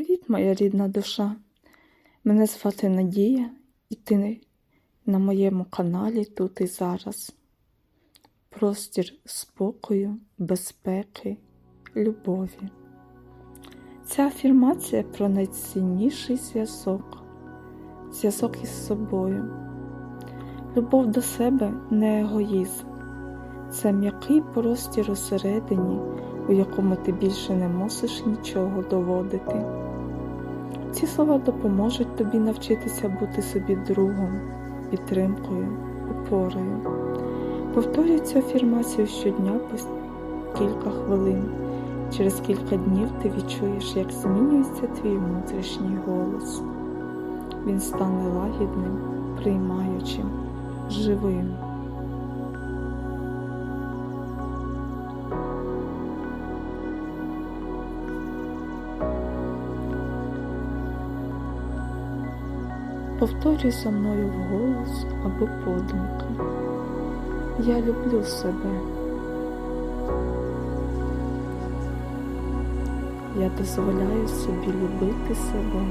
Привіт, моя рідна душа. Мене звати Надія, і ти на моєму каналі тут і зараз. Простір спокою, безпеки, любові. Ця афірмація про найцінніший зв'язок, зв'язок із собою. Любов до себе не егоїзм. Це м'який простір усередині, у якому ти більше не мусиш нічого доводити. Ці слова допоможуть тобі навчитися бути собі другом, підтримкою, опорою. Повторюй цю афірмацію щодня по кілька хвилин. Через кілька днів ти відчуєш, як змінюється твій внутрішній голос. Він стане лагідним, приймаючим, живим. Повторюй за мною вголос або подумки. Я люблю себе. Я дозволяю собі любити себе.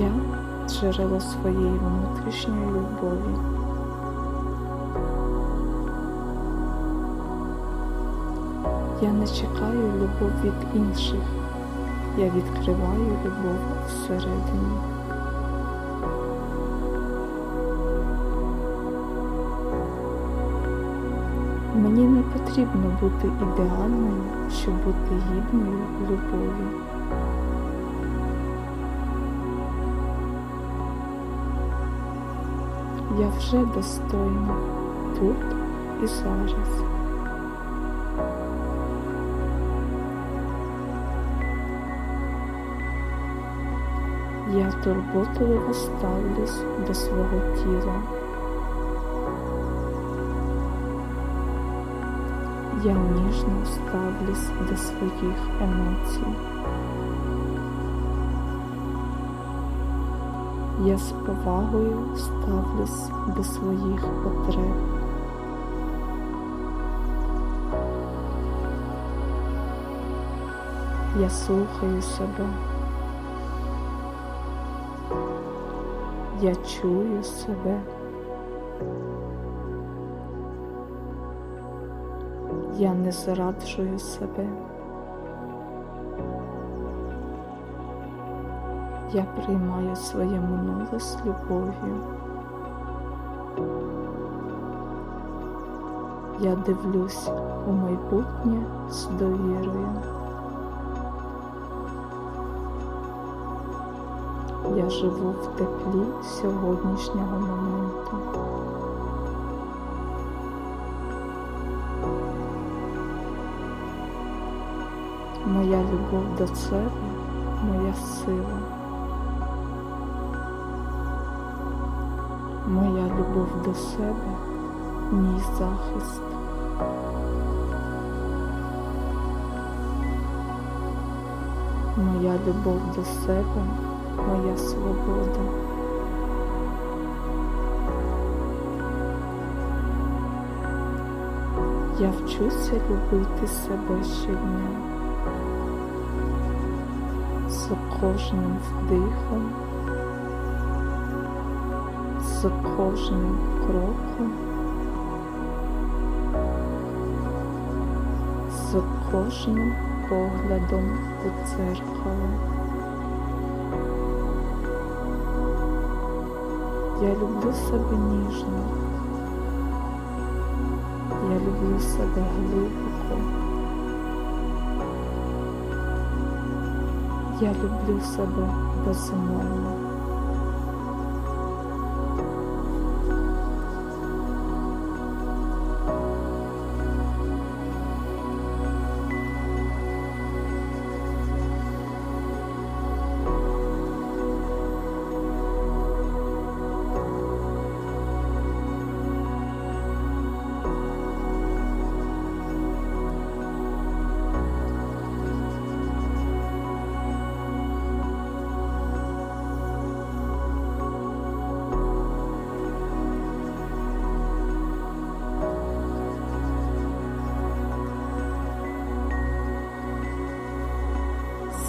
Я джерело своєї внутрішньої любові. Я не чекаю любов від інших. Я відкриваю любов всередині. Мені не потрібно бути ідеальною, щоб бути гідною любові. Я вже достойна тут і зараз. Я турботливо ставлюсь до свого тіла. Я ніжно ставлюсь до своїх емоцій. Я з повагою ставлюсь до своїх потреб. Я слухаю себе. Я чую себе. Я не зраджую себе. Я приймаю своє минуле з любов'ю. Я дивлюсь у майбутнє з довірою. Я живу в теплі сьогоднішнього моменту. Моя любов до себе, моя сила. Моя любов до себе, мій захист. Моя любов до себе моя свобода. Я вчуся любити себе щодня з кожним вдихом, з кожним кроком, з кожним поглядом у дзеркало. Я люблю себе ніжно. Я люблю себе глибоко. Я люблю себе безумовно.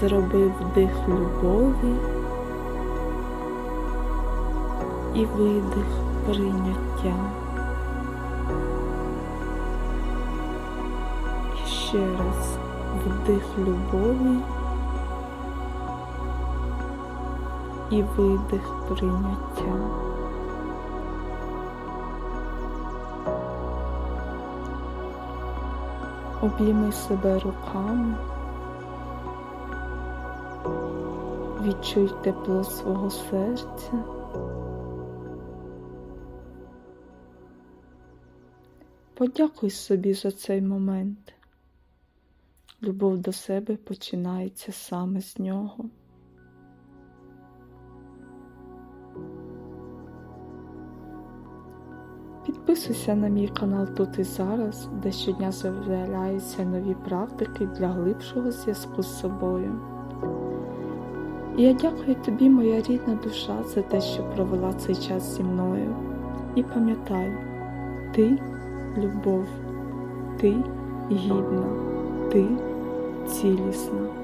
Зроби вдих любові і видих прийняття. І ще раз вдих любові і видих прийняття. Обійми себе руками, відчуй тепло свого серця. Подякуй собі за цей момент. Любов до себе починається саме з нього. Підписуйся на мій канал тут і зараз, де щодня з'являються нові практики для глибшого зв'язку з собою. І я дякую тобі, моя рідна душа, за те, що провела цей час зі мною. І пам'ятай, ти любов, ти гідна, ти цілісна.